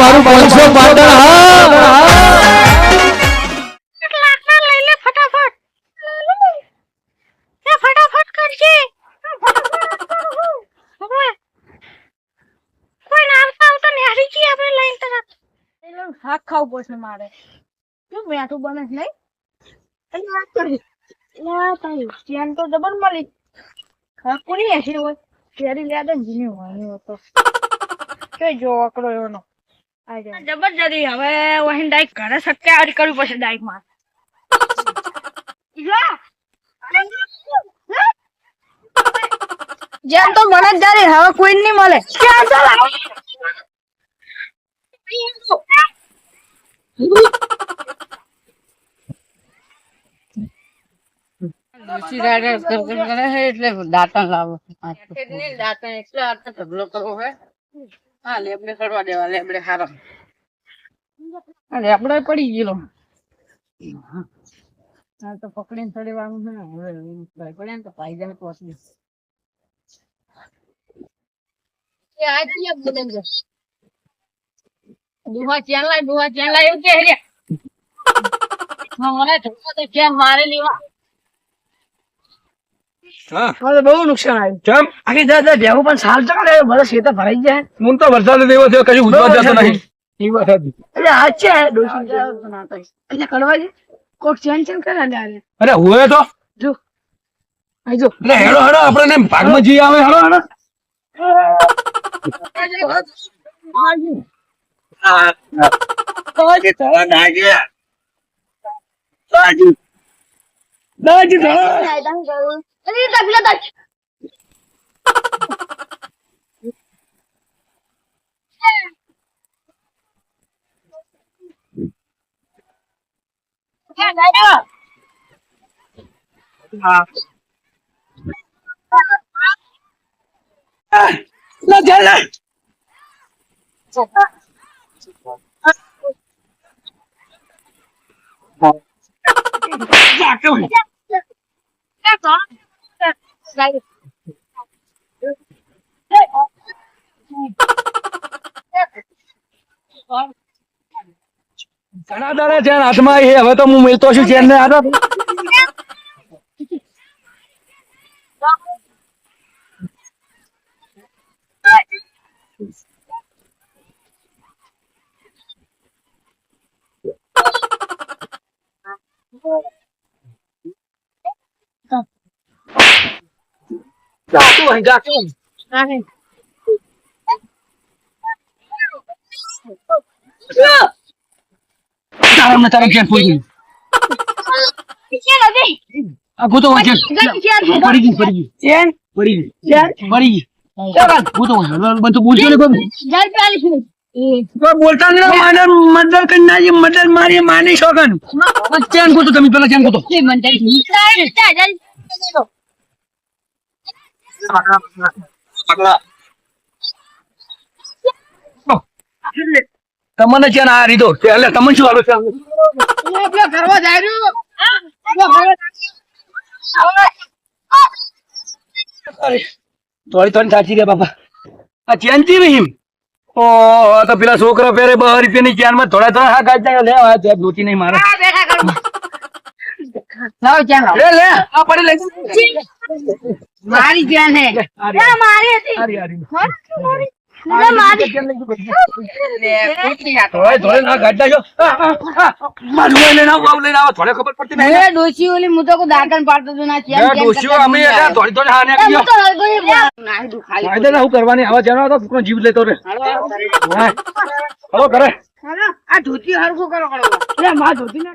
મારું પાંચસો પાટણ હા લાકડા લઈ લે ફટાફટ. એ ફટાફટ કરજે. હવે કોઈ ના આવતા આવતા નેહરી જી આપણે લઈને તરત શાક ખાવું પડશે મારે. શું મેઠું બને નહીં? એટલે વાત કરી. લા તારી ચેન તો જબર મળી. હા કોની એસી હોય? કેરી લે દે જીની હોય તો. કે જો આકડો એનો. જબરજસ્તી. હવે વહીન ડાઈક ઘરે સત્યાવારી કરવું પડશે ડાઈકમાં જેમ તો મને જ જારી હવે કોઈ નહીં મળે. ક્યાં કર કર કરે છે એટલે દાંતણ લાવો. એટલે દાંતણ એટલે આટલો ઢગલો કરવો હે હા, લેબડે કરવા લેબડે પડી ગયેલો. હા, તો પકડીને છે ને, હવે ભાઈ પડે ને તો પાઈ જાય પહોંચી દુહા ચેન લાય, દુહા ચેન એવું કે મારે લેવા. મને બહુ નુકસાન આવ્યું. ચમ આખી દસ દસ ભેગું પણ સાલ ચાલે ભલે શેતા ભરાઈ જાય હું તો વરસાદ એવો થયો કશું ઉજવા જતો નહીં. એ વાત હતી એટલે આ છે એટલે કરવા કોક ચેન ચેન કરે ને અરે હોય તો. જો. આઈ જો. એટલે હેડો હેડો આપણે ભાગમાં જી આવે હેડો હેડો. Dai, ci sono! Dai, tranquillo. Dai, tranquillo, dai! Nó chết rồi Fuck, come on. ઘણા દાડા ચેન હાથમાં આવી હવે તો હું મિલતો છું ચેન ને હાથો જાતું હોય જાતું તારા મને તારા ફૂઈ ગઈ આ ગોતો હોય ચેન પડી ગઈ પડી ગઈ ચેન પડી ગઈ ચેન પડી ગઈ ગોતો હોય બધું બોલશો ને કોઈ બોલતા નહીં માને શોગન ચેન ગોતો તમે પેલા ચેન ગોતો તમને ચેન આ રીતો એટલે તમને શું હાલું છે? કરવા જાય થોડી થોડી સાચી રે બાપા. આ ચેન ચી રહી ઓ તો પેલા છોકરા પહેરે બહાર રૂપિયાની ચેનમાં થોડા થોડા હા ગાજ લે આ ચેન દોતી નહીં મારે. લાવ ચેન લે લે. આ પડી લે મારી ચેન હે. મારી હતી. હારી હારી મારી? જેનો જીવ લેતો રે હલો કરે. આ ધોતી હરખું કરો કરો. ધોતી ના